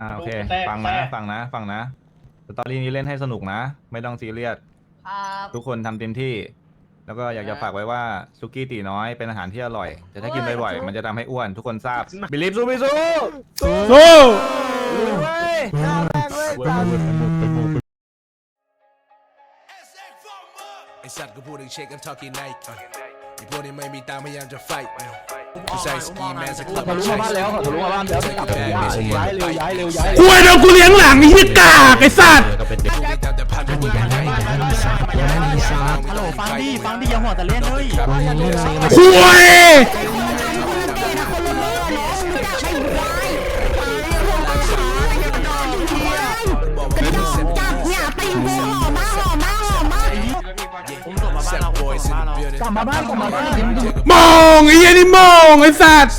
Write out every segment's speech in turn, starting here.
อ่าโอเค แตกฟังนะแตก ฟังนะฟังนะสตอรี่นี้เล่นให้สนุกนะ ไม่ต้องซีเรียสครับทุกคนทำเต็มที่ แล้วก็อยากจะฝากไว้ว่าซุกี้ตีน้อยเป็นอาหารที่อร่อยแต่ถ้ากินบ่อยๆมันจะทำให้อ้วนทุกคนทราบบิลิฟสู้ไม่สู้สู้เว้ย ไอสัตว์ก็พูดถึงเช็คกับทอกี้ไนท์ไอพวกนี้ไม่มีตังค์พยายามจะไฟท์ กูใส่สกีแมนสกลับทะลุมาบ้านแล้วทะลุมาบ้านแล้วกลับไปย้ายเร็วย้ายเร็วย้ายคุยโดนกูเลี้ยงหลังไอ้เหี้ยกากไอ้สัตว์พวกนี้ตามแต่พันไม่มีใครฮัลโหลฟังดิฟังดิอย่าหัวแต่เล่นเลยคุย กลับมาบ้านกลับมาบ้านมองไอ้เหี้ยนี่มองไอ้สัตว์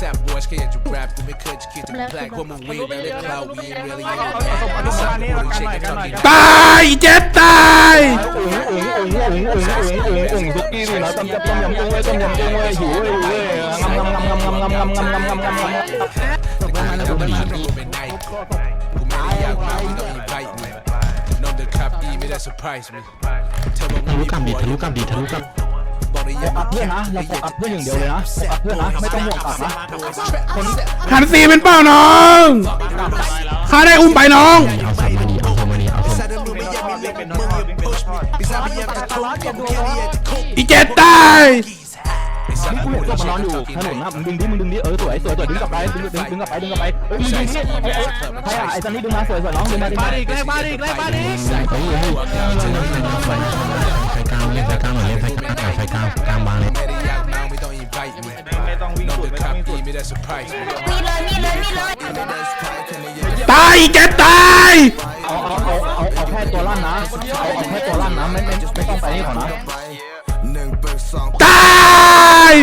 ตายอีเจ็บตายทะลุกลับดีทะลุกลับดีทะลุกลับ บอกได้ยังอัพเพื่อนนะเราโฟกัสเพื่อนอย่างเดียวเลยนะโฟกัสเพื่อนนะไม่ต้องห่วงกลับนะหันสีเป็นเปล่าน้องข้าได้อุ้มไปน้องซาดมึงไม่อยากมีเรื่องมึงอย่าพุชมีซาไม่อยากจะทุบกับกูแค่อยากจะคุกอีเจ็ดตายนี่กูเห็นศพมันนอนอยู่ถนนนะมึงดึงดิมึงดึงดิเออสวยสวยสวยดึงกลับไปดึงดึงดึงกลับไปดึงกลับไปเอ้ยมึงดึงนี่ไอ้ไอ้ใครอะไอ้ซันนี่ดึงมาสวยสวยน้องดึงมาดึงมาดิเกล้มาดิเกล้มาดิ ตายเจ็ดตายเอาเอาเอาเอาเอาแค่ตัวลั่นนะเอาเอาแค่ตัวลั่นนะไม่ไม่ไม่ต้องไปนี่ขอนนะตาย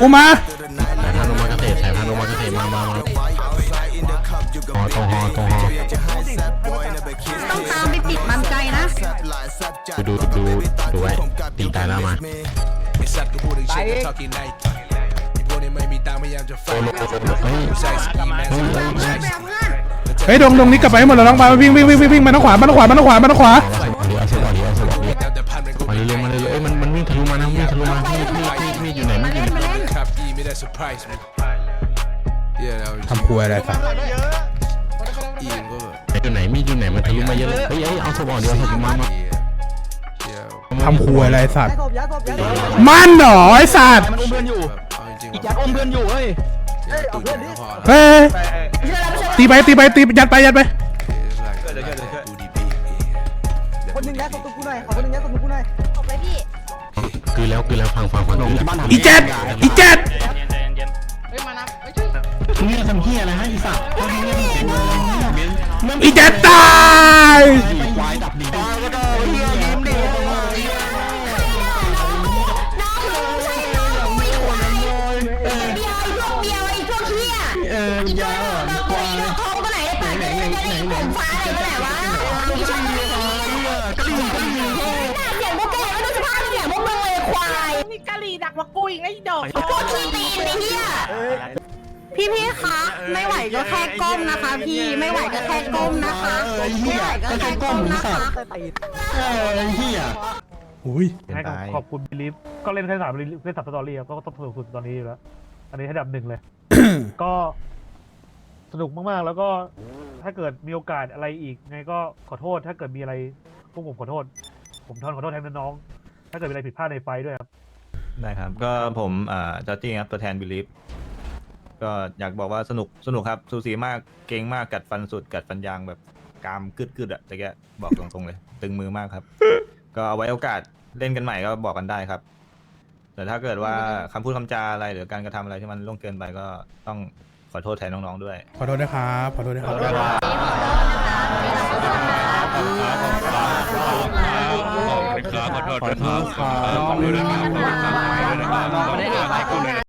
กูมา ฮอตฮอตฮอต้องตามไปติดมันใจนะดูดูดูดูไว้ตีตายแล้วมาไปโอ้เฮ้ยเฮ้ยดงดงนี้กลับไปหมดแล้วน้องไปวิ่งวิ่งวิ่งวิ่งมาทางขวามาทางขวามาทางขวามาทางขวาเอาเร็จเดี๋วเอาเร็จเดี๋ยวมาเร็วมาเร็วอ้ยมันมันวิ่งทะลุมานะวิ่งทะลุมามีมีมีอยู่ไหนไม่อยู่ทำครัวอะไรครับ อีมก็แบบอยู่ไหนมีดอยู่ไหนมันทะลุมาเยอะเลยเฮ้ยเอ้ยเอาสบออกเดียวเอาสบมามาเดี๋ยวทำครัวอะไรสัตว์มันเหรอไอ้สัตว์มันอุ้มเพื่อนอยู่แบบเอาจริงๆอีแจ็คอุ้มเพื่อนอยู่เฮ้ยตุ่นก็พอเฮ้ยตีไปตีไปตียัดไปยัดไปดูดีปีคนหนึ่งยัดศพตัวกูหน่อยขอคนหนึ่งยัดศพตัวกูหน่อยจบเลยพี่ คือแล้วคือแล้วฟังฟังฟังคือแล้วอีเจ็ดอีเจ็ด เออยาอ่อนควายทองก็ไหนได้ไปไหนไหนไหนผมฟ้าอะไรก็ไหนวะมีช่องเสียงพวกแกไม่ดูสภาพเสียงพวกมึงเลยควายนี่กะหรี่ดักมากูอีกไอ้ดอกพวกขี้ตีนไอ้เฮียพี่พี่คะไม่ไหวก็แค่ก้มนะคะ พี่ไม่ไหวก็แค่ก้มนะคะไม่ไหวก็แค่ก้มนะคะเออเฮียอุ้ยให้ขอบคุณบิลิฟก็เล่นแค่สามเล่นสามสตอรี่ครับก็ต้องสนุกสุดตอนนี้อยู่แล้ว อันนี้ให้ดับหนึ่งเลย ก็สนุกมากๆ แล้วก็ถ้าเกิดมีโอกาสอะไรอีกไงก็ขอโทษ ถ้าเกิดมีอะไรพวกผมขอโทษ ผมทอนขอโทษแทนน้องๆถ้าเกิดมีอะไรผิดพลาดในไฟท์ด้วยครับ ได้ครับ ก็ผมอ่าจอร์จี้ครับตัวแทนบิลิฟก็อยากบอกว่าสนุกสนุกครับสูสีมากเก่งมากกัดฟันสุด กัดฟันยางแบบกรามกึดกึดๆอะแต่แกบอกตรงๆเลย ตึงมือมากครับ ก็เอาไว้โอกาสเล่นกันใหม่ก็บอกกันได้ครับ แต่ถ้าเกิดว่าคำพูดคำจาอะไรหรือการกระทำอะไรที่มันล่วงเกินไปก็ต้องขอโทษแทนน้องๆด้วย ขอโทษนะครับขอโทษนะครับ ขอโทษนะคะขอโทษครับขอโทษครับน้องไม่ได้หลายคนเลย